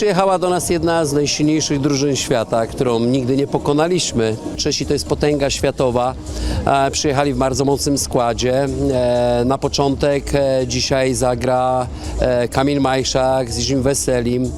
przyjechała do nas jedna z najsilniejszych drużyn świata, którą nigdy nie pokonaliśmy. Czesi to jest potęga światowa. E, przyjechali w bardzo mocnym składzie. E, na początek e, dzisiaj zagra Kamil Majszak z Zim Weselim.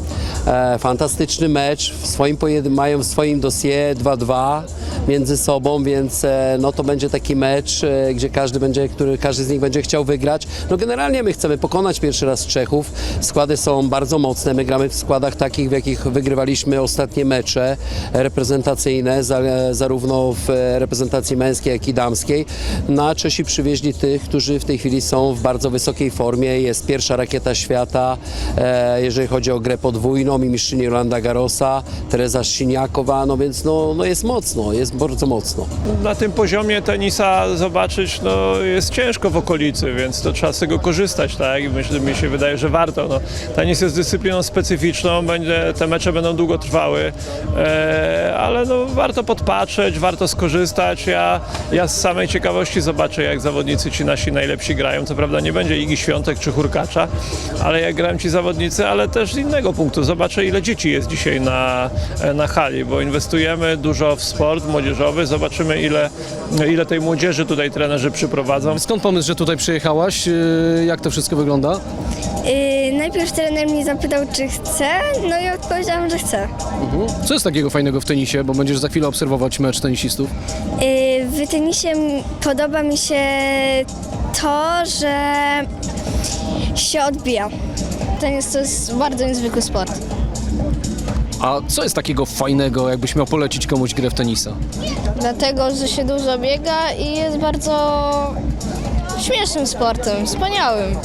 Fantastyczny mecz. W swoim mają w swoim dosie 2-2 między sobą, więc no to będzie taki mecz, gdzie każdy będzie, który każdy z nich będzie chciał wygrać. No generalnie my chcemy pokonać pierwszy raz Czechów. Składy są bardzo mocne. My gramy w składach takich, w jakich wygrywaliśmy ostatnie mecze reprezentacyjne, za, zarówno w reprezentacji męskiej, jak i damskiej. No a Czesi przywieźli tych, którzy w tej chwili są w bardzo wysokiej formie. Jest pierwsza rakieta świata, e, jeżeli chodzi o grę podwójną i mistrzyni Rolanda Garosa, Teresa Siniakowa, no więc no, no jest mocno, jest bardzo mocno. Na tym poziomie tenisa zobaczyć no, jest ciężko w okolicy, więc to trzeba z tego korzystać, tak? I myślę, mi się wydaje, że warto. No, tenis jest dyscypliną specyficzną, będzie, te mecze będą długo trwały, e, ale no, warto podpatrzeć, warto skorzystać. Ja, ja z samej ciekawości zobaczę, jak zawodnicy ci nasi najlepsi grają. Co prawda nie będzie Igi Świątek czy Hurkacza, ale jak grają ci zawodnicy, ale też z innego punktu. Zobaczę, ile dzieci jest dzisiaj na, na hali, bo inwestujemy dużo w sport młodzieżowy. Zobaczymy, ile, ile tej młodzieży tutaj trenerzy przyprowadzą. Skąd pomysł, że tutaj przyjechałaś? Yy, Jak to wszystko wygląda? Yy, najpierw trener mnie zapytał, czy chcę, no i odpowiedziałam, że chcę. Co jest takiego fajnego w tenisie, bo będziesz za chwilę obserwować mecz tenisistów? Yy, w tenisie podoba mi się to, że się odbija. Tenis to jest bardzo niezwykły sport. A co jest takiego fajnego, jakbyś miał polecić komuś grę w tenisa? Dlatego, że się dużo biega i jest bardzo śmiesznym sportem, wspaniałym.